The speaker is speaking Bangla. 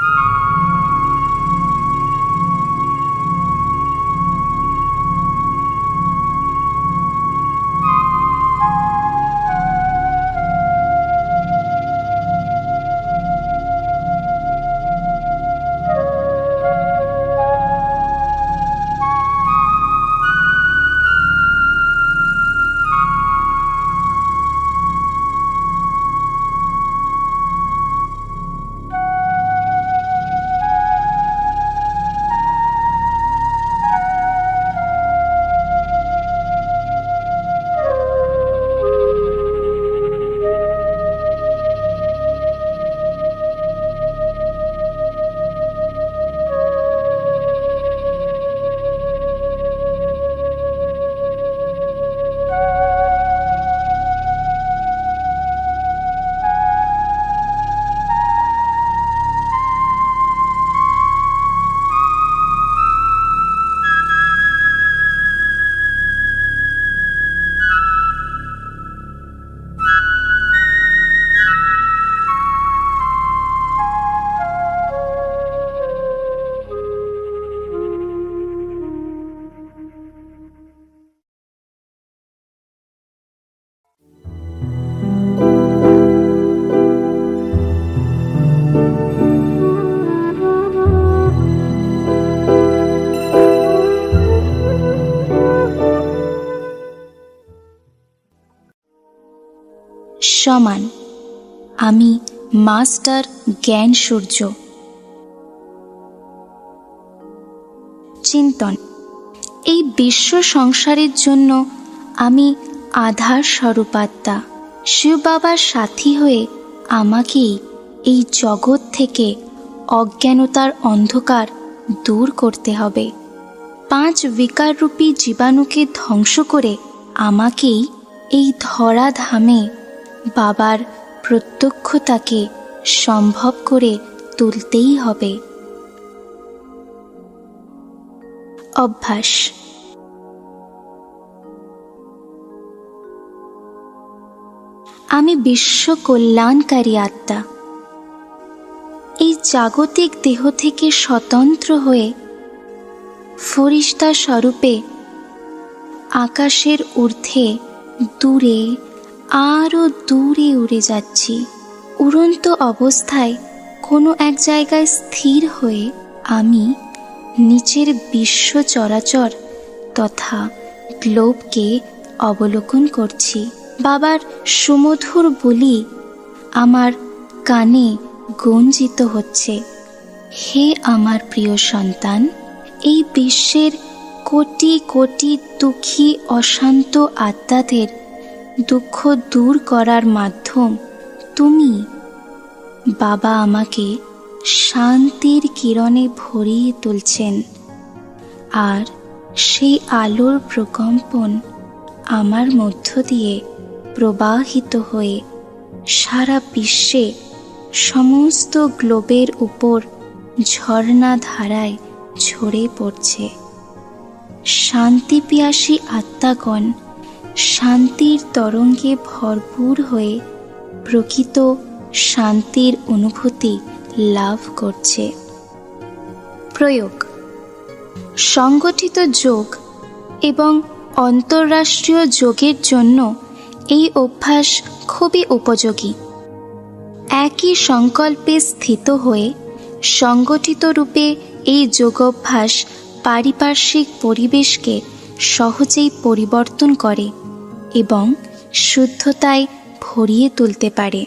you সমান। আমি মাস্টার জ্ঞান সূর্য। চিন্তন, এই বিশ্ব সংসারের জন্য আমি আধার স্বরূপাত্মা। শিব বাবার সাথী হয়ে আমাকেই এই জগৎ থেকে অজ্ঞানতার অন্ধকার দূর করতে হবে। পাঁচ বিকাররূপী জীবাণুকে ধ্বংস করে আমাকেই এই ধরা ধামে বাবার প্রত্যক্ষতাকে সম্ভব করে তুলতেই হবে। অভ্যাস। আমি বিশ্ব কল্যাণকারী আত্মা। এই জাগতিক দেহ থেকে স্বতন্ত্র হয়ে ফরিস্তা স্বরূপে আকাশের ঊর্ধ্বে দূরে আরও দূরে উড়ে যাচ্ছি। উড়ন্ত অবস্থায় কোনো এক জায়গায় স্থির হয়ে আমি নিচের বিশ্ব চরাচর তথা গ্লোবকে অবলোকন করছি। বাবার সুমধুর বলি আমার কানে গঞ্জিত হচ্ছে। হে আমার প্রিয় সন্তান, এই বিশ্বের কোটি কোটি দুঃখী অশান্ত আত্মাদের দুঃখ দূর করার মাধ্যম তুমি। বাবা আমাকে শান্তির কিরণে ভরিয়ে তুলছেন, আর সেই আলোর প্রকম্পন আমার মধ্য দিয়ে প্রবাহিত হয়ে সারা বিশ্বে সমস্ত গ্লোবের উপর ঝর্ণা ধারায় ঝরে পড়ছে। শান্তি পিয়াসী আত্মাগণ শান্তির তরঙ্গে ভরপুর হয়ে প্রকৃত শান্তির অনুভূতি লাভ করছে। প্রয়োগ। সংগঠিত যোগ এবং অন্তর্রাষ্ট্রীয় যোগের জন্য এই অভ্যাস খুবই উপযোগী। একই সংকল্পে স্থিত হয়ে সংগঠিত রূপে এই যোগাভ্যাস পারিপার্শ্বিক পরিবেশকে সহজেই পরিবর্তন করে। এবং শুদ্ধতায় ভরিয়ে তুলতে পারে।